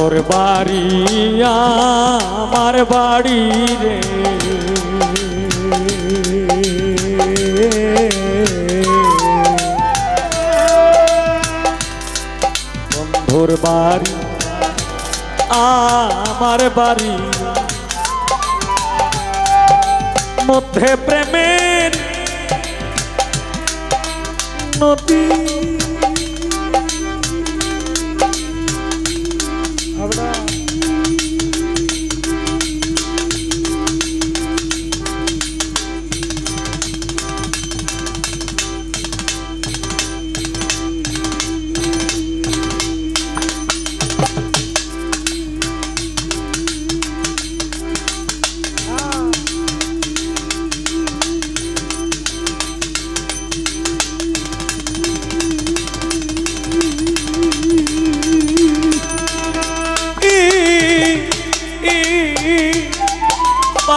বন্ধুর বাড়ি আমার বাড়ি রে। বন্ধুর বাড়ি আমার বাড়ি। মধ্যে প্রেমের নদী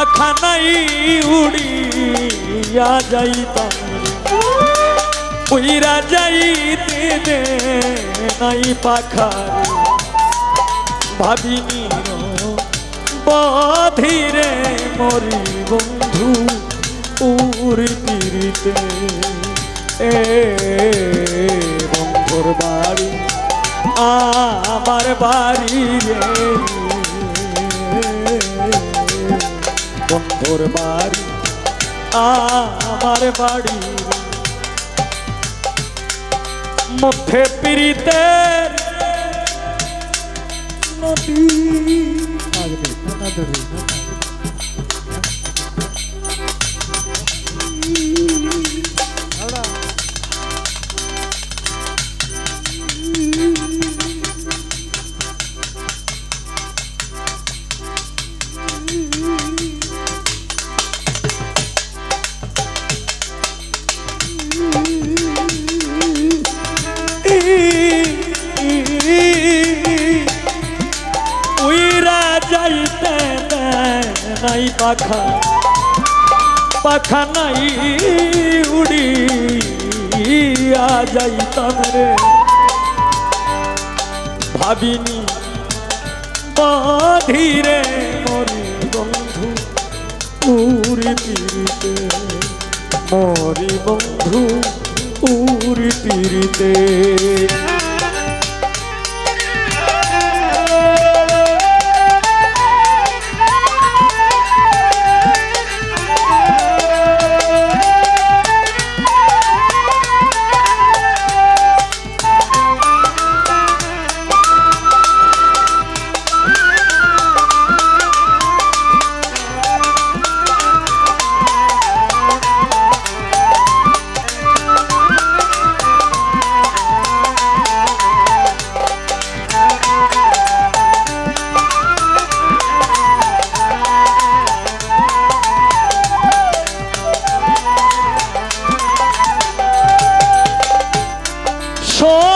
পাখানাই উড়িয়া যাইতাম। উইরা যাইতে দে নাই পাখার ভাবিনি বধিরে মরি বন্ধু, উড়ি তীরিতে এ বন্ধুর বাড়ি, আমার বাড়ি রে। বন্ধুর বাড়ি আমার বাড়ি মধ্যে পীড়িতের নদী নাই পাখা পাখা নাই উড়িয়া যাইতাম রে। ভাবিনি বাধিরে মরি বন্ধু, উড়ি পিড়িতে মরি বন্ধু, উড়ি পিড়িতে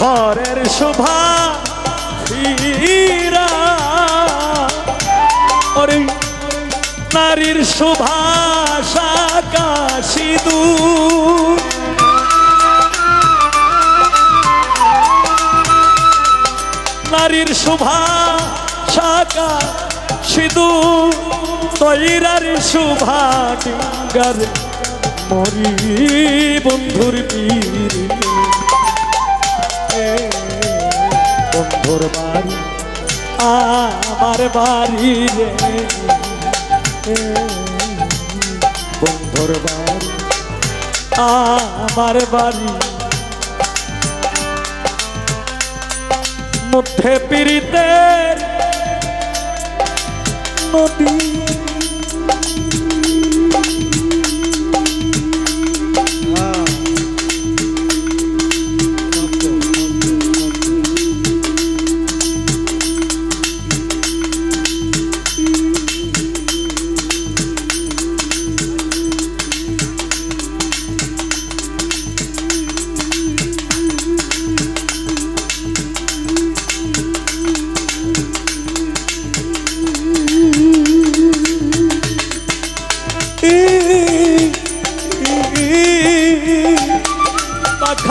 ঘরের শোভা ওরে নারীর শোভা শাকা সিঁদুর নারীর শোভা শাকা সিঁদুর তৈরার শোভা ডিঙ্গার মরি বন্ধুর পীর। বন্ধুর বাড়ি আমার বাড়ি রে। বন্ধুর বাড়ি আমার বাড়ি। মধ্যে পিড়িতে নদী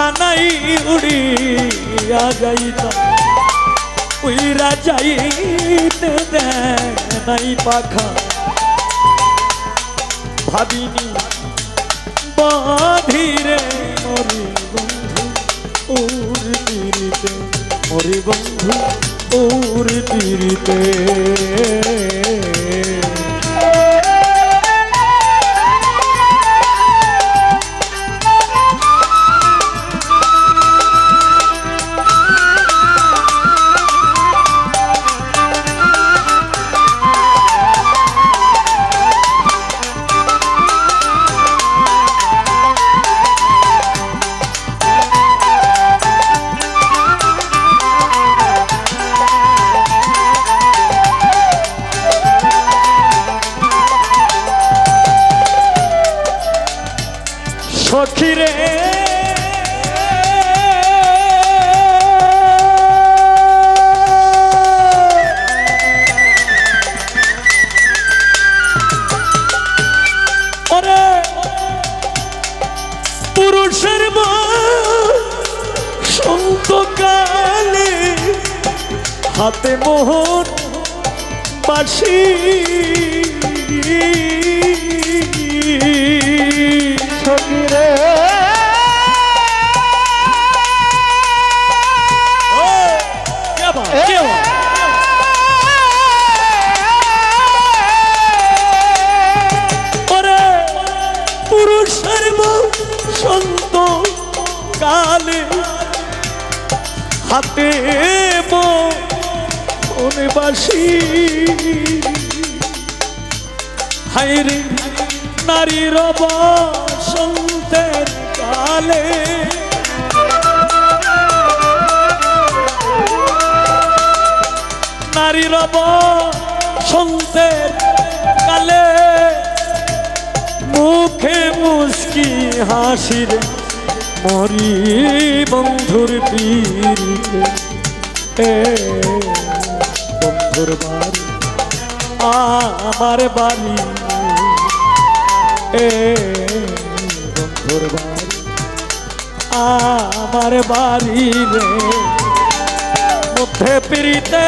পাখানাই উড়িয়া যাইতা উইরা যাইতে দেয় নাই পাখা। ভাবিনি বাধিরে মরি বন্ধু, ওর তীরিতে মরি বন্ধু, ওর তীরিতে পুরুষের সন্তকালে হাতে মোহন পাশি সখিরে মনে বাসি হাইরে নারীর বসন্তের কালে। নারীর বসন্তের কালে। মুখে মুস্কি হাসির মরি বন্ধুর পীরিতে এ বাড়ি আমার বাড়ি এ বন্ধুর বাড়ি আমার বাড়ি রে মধ্যে পীড়িতে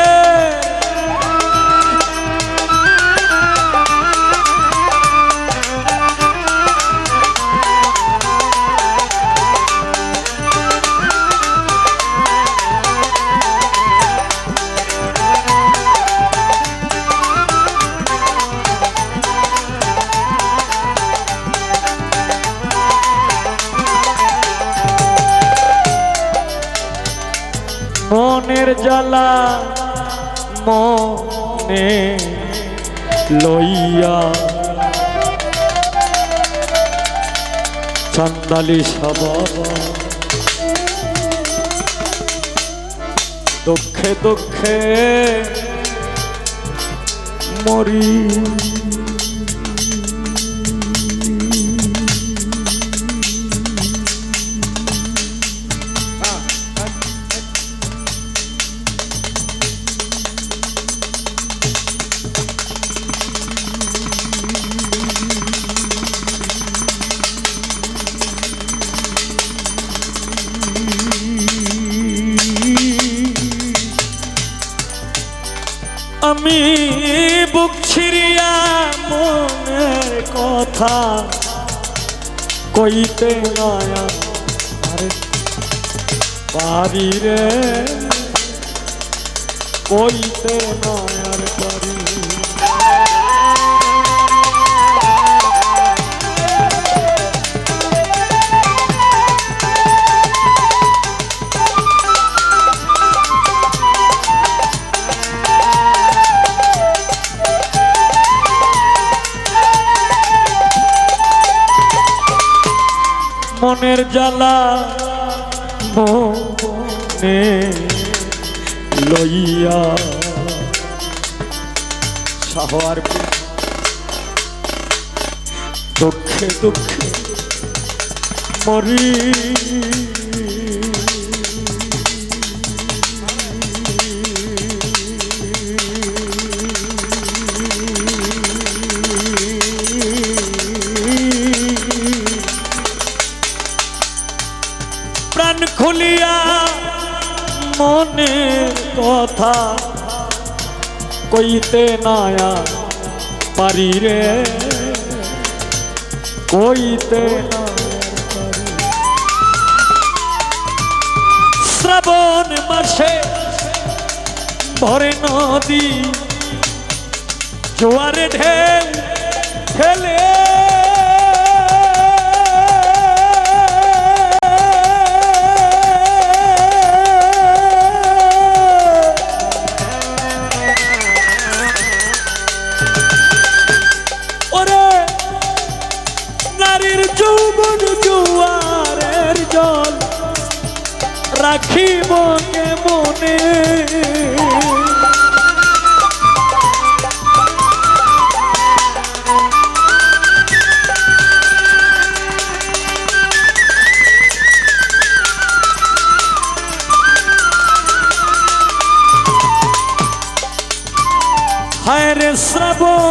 মনের জ্বালা মনে লইয়া। চন্দালি সব দুঃখে দুঃখে মরি। আমি বুক ছিড়িয়া মনের কথা কইতে নয়া আরে পারি রে কইতে নয়ার পারি। সাহার দুঃখে দুঃখে মরি। প্রাণ খুলিয়া মনের কথা কইতে নায়া পারি রে। কইতে শ্রাবণ মাসে ভরে নদী জোয়ারে ঢেউ ঠেলে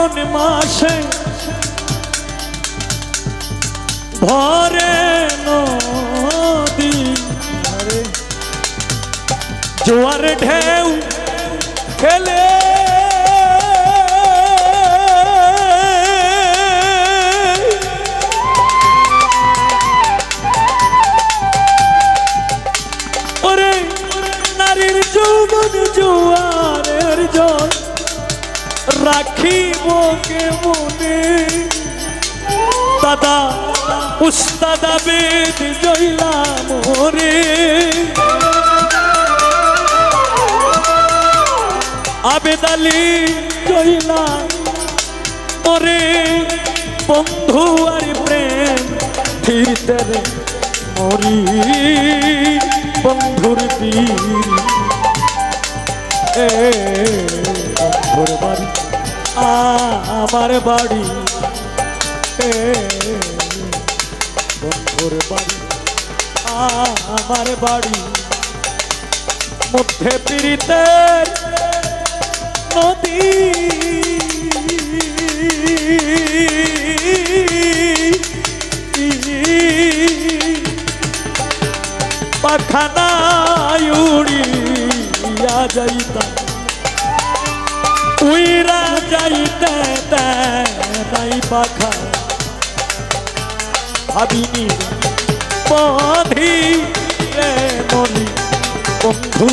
শ্রাবণ মাসে ভরে নদী জোয়ার ঢেউ আবেদ জইলা মোরে আবেদ আলী জইলা মোরে। বন্ধু আর প্রেম ফিরতে মরি। বন্ধুর বীর এ বন্ধুর বাড়ি আমার বাড়ি। এ বন্ধুর বাড়ি আমার বাড়ি। মধ্যে পীড়িতের নদী। পাখানায় যাইতাম উইরা যাইতে তাই পাখা। ভাবিনি বাঁধি রে মরি বন্ধু,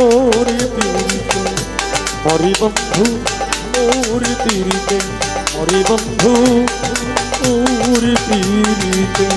ওরে তিরিতে মরি বন্ধু, ওরে তিরিতে মরি বন্ধু, ওরে পীড়িতে।